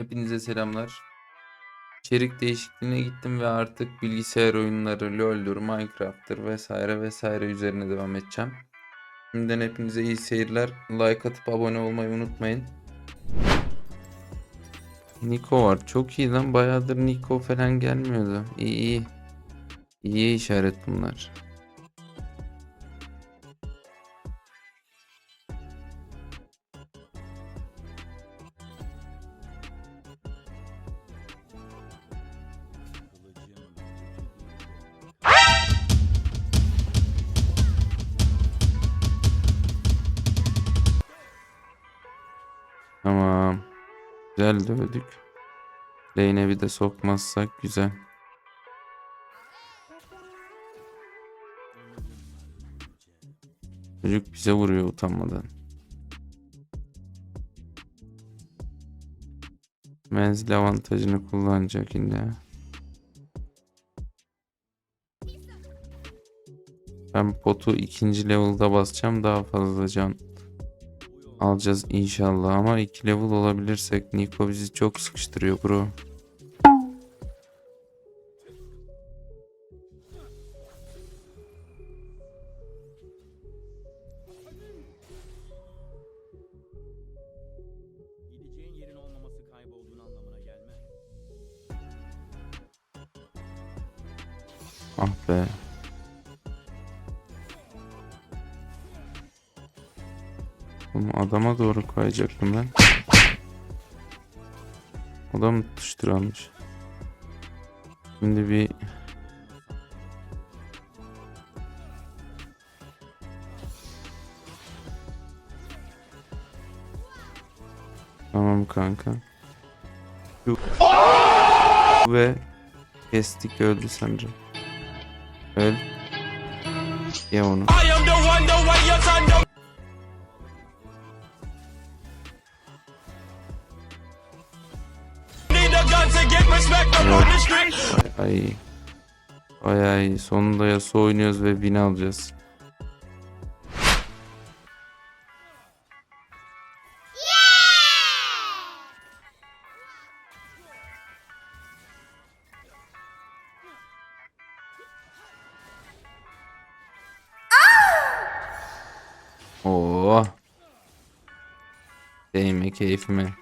Hepinize selamlar. İçerik değişikliğine gittim ve artık bilgisayar oyunları, LoL'dur, Minecraft'tır vesaire vesaire üzerine devam edeceğim. Şimdiden hepinize iyi seyirler. Like atıp abone olmayı unutmayın. Niko var. Çok iyi lan. Bayağıdır Niko falan gelmiyordu. İyi iyi. İyi işaret bunlar. Güzel dövdük. Lane'e bir de sokmazsak güzel. Çocuk bize vuruyor utanmadan. Menzil avantajını kullanacak yine. Ben potu ikinci level'da basacağım daha fazla can alacağız inşallah ama 2 level olabilirsek Niko bizi çok sıkıştırıyor bro. Ah be. Adama doğru kayacaktım ben. Adam tutuşturanmış. Şimdi bir Tamam kanka. Şu- Ve kestik öldü sanırım. Öl. Ye onu. Ay. Ay ay. Sonunda Yasuo oynuyoruz ve win alacağız. Oo. Değme keyfime.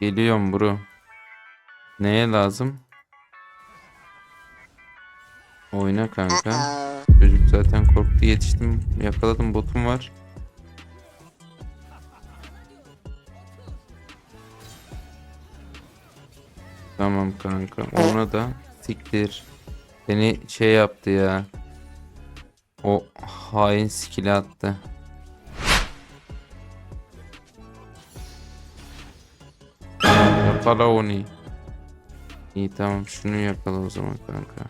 Geliyorum bro. Neye lazım? Oyna kanka. Çocuk zaten korktu yetiştim. Yakaladım botum var. Tamam kanka. Ona da siktir. Beni şey yaptı ya. O hain skill attı. Onu. İyi tamam şunu yakala o zaman kanka.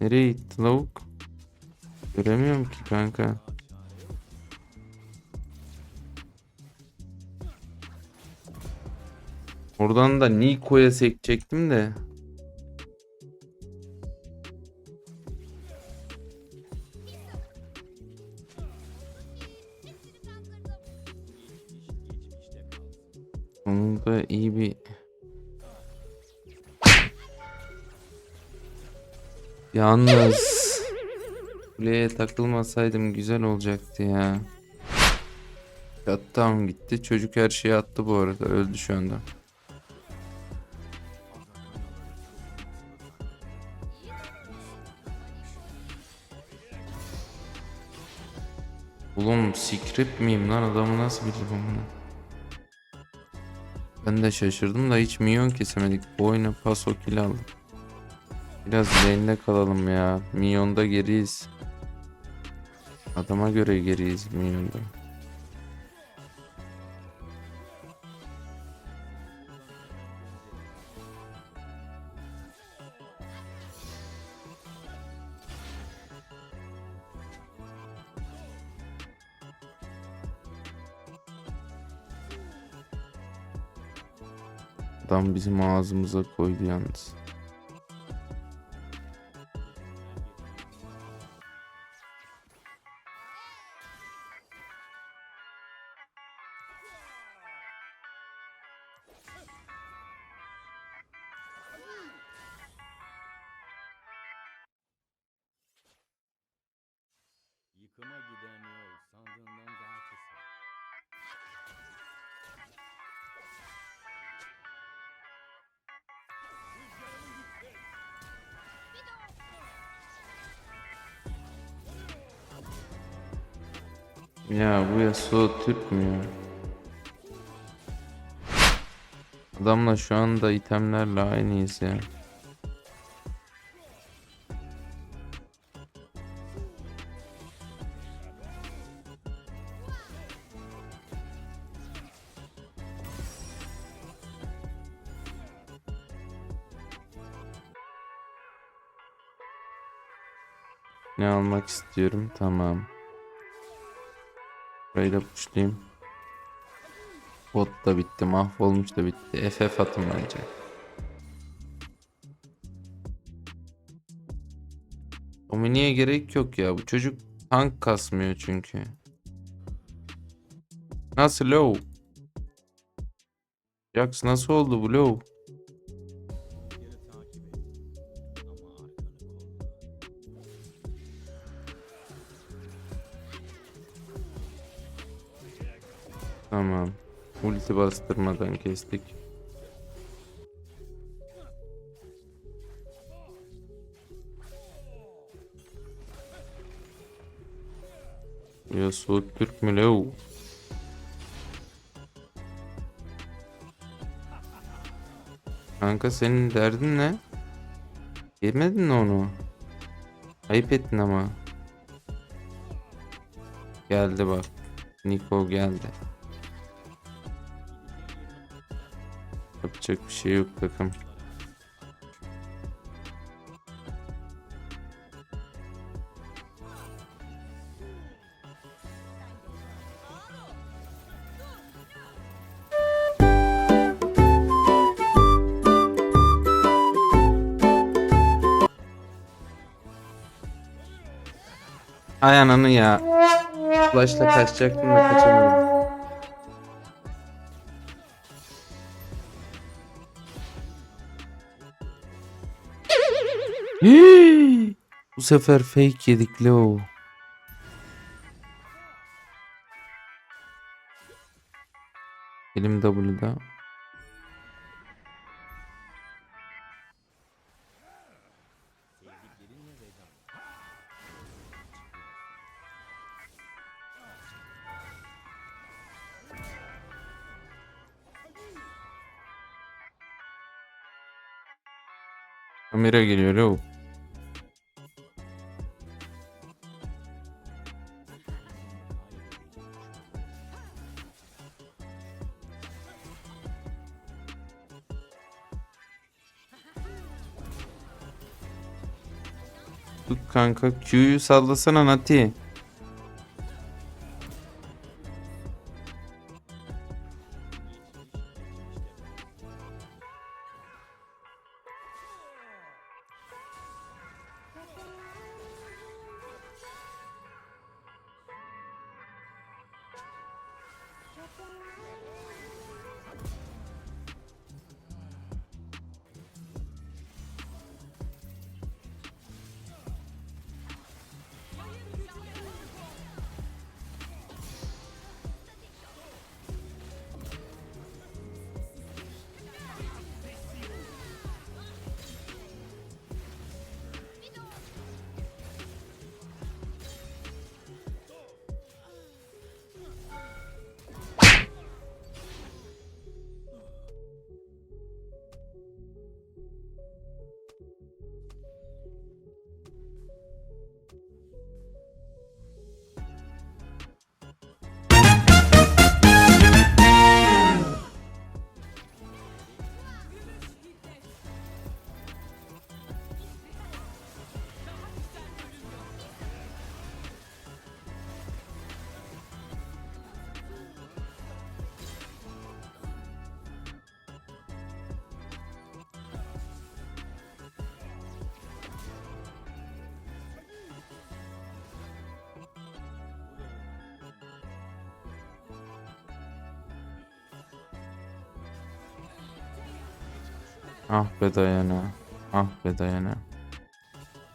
Nereye gitti lavuk? Göremiyorum ki kanka. Oradan da Niko'ya sekecektim de. Onun da iyi bir Yalnız Kuleye takılmasaydım güzel olacaktı ya. Shutdown gitti. Çocuk her şeyi attı bu arada. Öldü şu anda. Script miyim lan adamı nasıl bildim bunu? Ben de şaşırdım da hiç minyon kesemedik. Bu oyuna paso kill aldık. Biraz lane'de kalalım ya. Minyonda geriyiz. Adama göre geriyiz minyonda. Adam bizim ağzımıza koydu yalnız. Yıkıma giden yol sandığından daha Ya bu Yasuo Türk mü ya? Adamla şu anda itemlerle aynıyız ya. Ne almak istiyorum? Tamam. Burayı da pushlayayım. Bot da bitti. Mahvolmuş da bitti. FF atın bence. Domini'ye gerek yok ya. Bu çocuk tank kasmıyor çünkü. Nasıl low? Jax nasıl oldu bu low? Tamam. Ulti bastırmadan kestik. Yasuo Türk mü lev? Kanka senin derdin ne? Yemedin mi onu? Ayıp ettin ama. Geldi bak. Niko geldi. Yapacak bir şey yok takım. Ay ananı ya. Flash'la kaçacaktım da kaçamadım. Sefer fake yedik Leo. Elim W'da. Kamera geliyor Leo. tuttuk kanka. Q'yu sallasana Nati. Ah be dayana. Ah be dayana.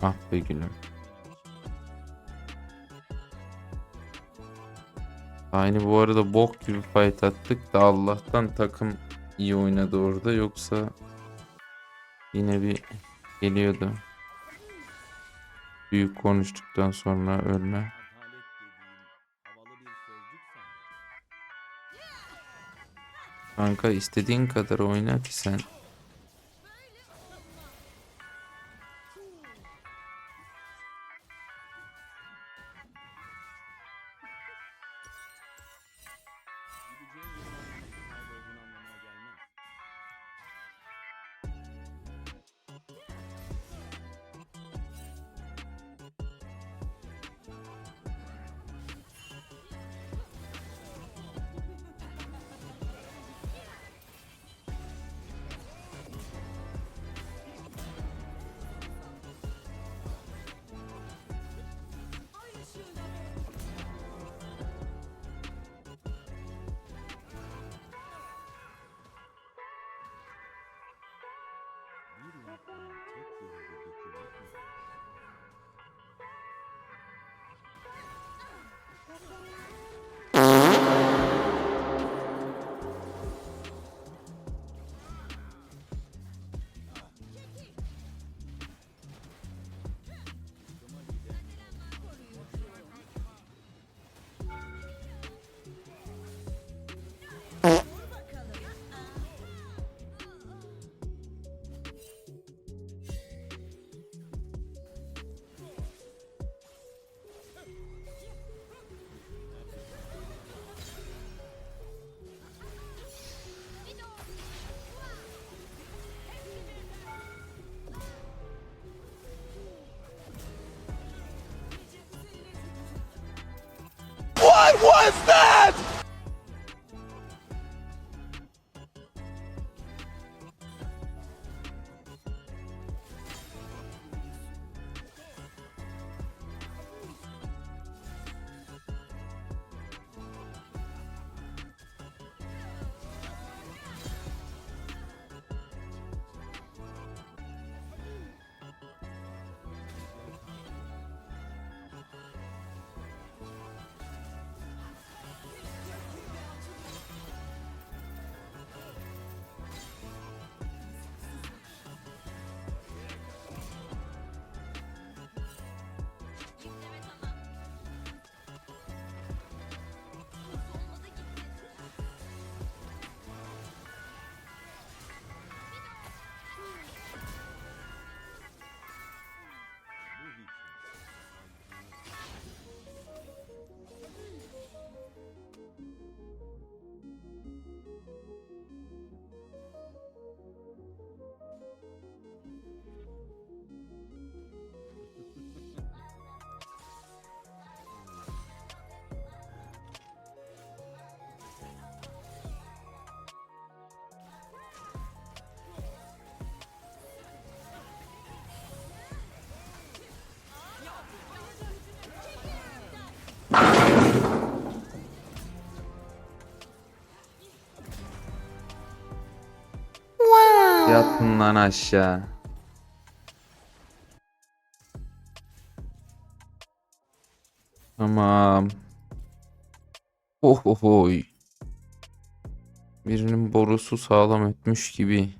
Ah be gülüm. Aynı bu arada bok gibi fight attık da Allah'tan takım iyi oynadı orada yoksa yine bir geliyordu. Büyük konuştuktan sonra ölme. Kanka istediğin kadar oyna ki sen. Yatın lan aşağı. Tamam. Oh oh oy. Birinin borusu sağlam ötmüş gibi.